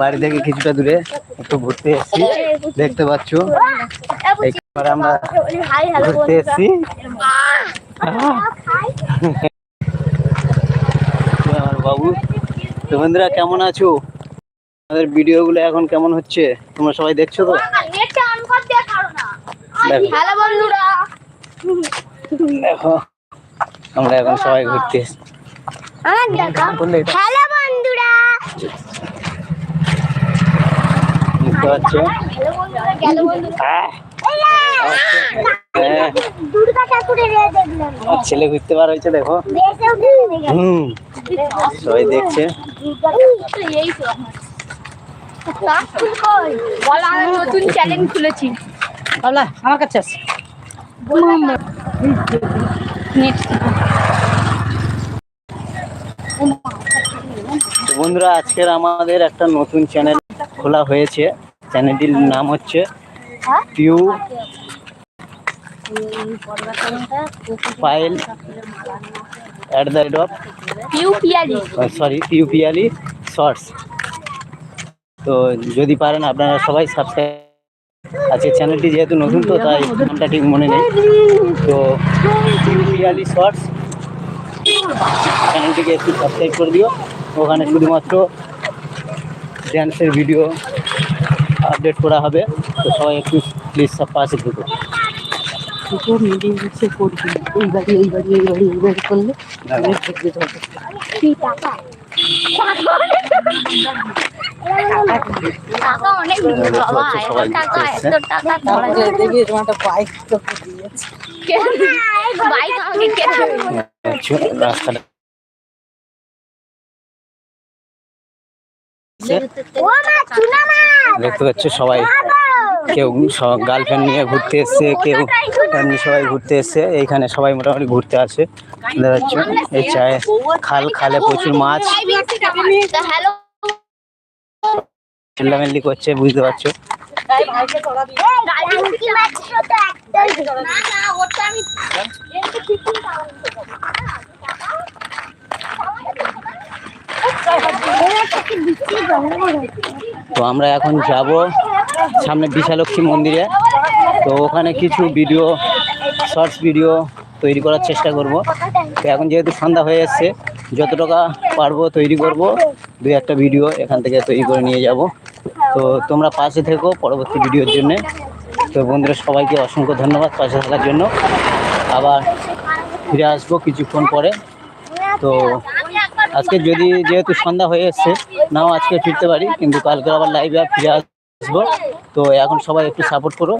বাড়ি থেকে কিছুটা দূরে একটু ঘুরতে এসেছি। দেখতে পাচ্ছ। এবারে আমরা ঘুরতে এসেছি। আমার বাবু তো বন্ধুরা কেমন আছো? আমাদের ভিডিও গুলো এখন কেমন হচ্ছে? তোমরা সবাই দেখছ তো? দেখো। আমরা এখন সবাই ঘুরতে এসেছি আমার দেখা বললে এটা হ্যালো বন্ধুরা দেখতে পাচ্ছ হ্যালো বন্ধুরা গেল বন্ধুরা আহ, হ্যাঁ, দুর্গা ঠাকুরের এ দেখলাম আমার চ্ছেলে ঘুরতে পার হয়েছে দেখো। হুম। সবাই দেখছে। নতুন চ্যানেল খুলেছি আমার কাছে আছে বন্ধুরা আজকের আমাদের একটা নতুন চ্যানেল খোলা হয়েছে। চ্যানেলটির নাম হচ্ছে pew file at the rate of ইউপিআলি sorry ইউপিআলি শর্টস তো যদি পারেন আপনারা সবাই সাবস্ক্রাইব আজকে চ্যানেলটি যেহেতু নতুন তো তাই নামটা ঠিক মনে নেই। তো ইউপিআলি শর্টস চ্যানেলটিকে একটু সাবস্ক্রাইব করে দিও। ওখানে শুধুমাত্র ড্যান্সের ভিডিও আপডেট করা হবে তো সবাই একটু প্লিজ সব পাশে থেকো দুটো মিলিয়ে মিশে করবি এই বাড়ি এই বাড়ি এই বাড়ি এই বাড়ি করলে দেখো। দেখতে হবে দেখতে পাচ্ছ সবাই কেউ গার্লফ্রেন্ড নিয়ে ঘুরতে এসছে কেউ এমনি সবাই ঘুরতে এসছে। এইখানে সবাই মোটামুটি ঘুরতে আসে পাচ্ছ এই চায়ে খাল খালে প্রচুর মাছ। চিল্লামিল্লি করছে বুঝতে পারছ। আমি একটু ঠিক তো আমরা এখন যাব সামনে বিশালক্ষী মন্দিরে। তো ওখানে কিছু ভিডিও শর্টস ভিডিও তৈরি করার চেষ্টা করব। তো এখন যেহেতু সন্ধ্যা হয়ে এসছে টাকা পারব তৈরি করব। দুই একটা ভিডিও এখান থেকে তৈরি করে নিয়ে যাব। তো তোমরা পাশে থেকো পরবর্তী ভিডিওর জন্য। তো বন্ধুরা, সবাইকে অসংখ্য ধন্যবাদ পাশে থাকার জন্য। আবার ফিরে আসব কিছুক্ষণ পরে। তো আজকে যদি যেহেতু সন্ধ্যা হয়ে এসছে, নাও আজকে ফিরতে পারি, কিন্তু কালকে আবার লাইভে ফিরে আসব। তো এখন সবাই একটু সাপোর্ট করো।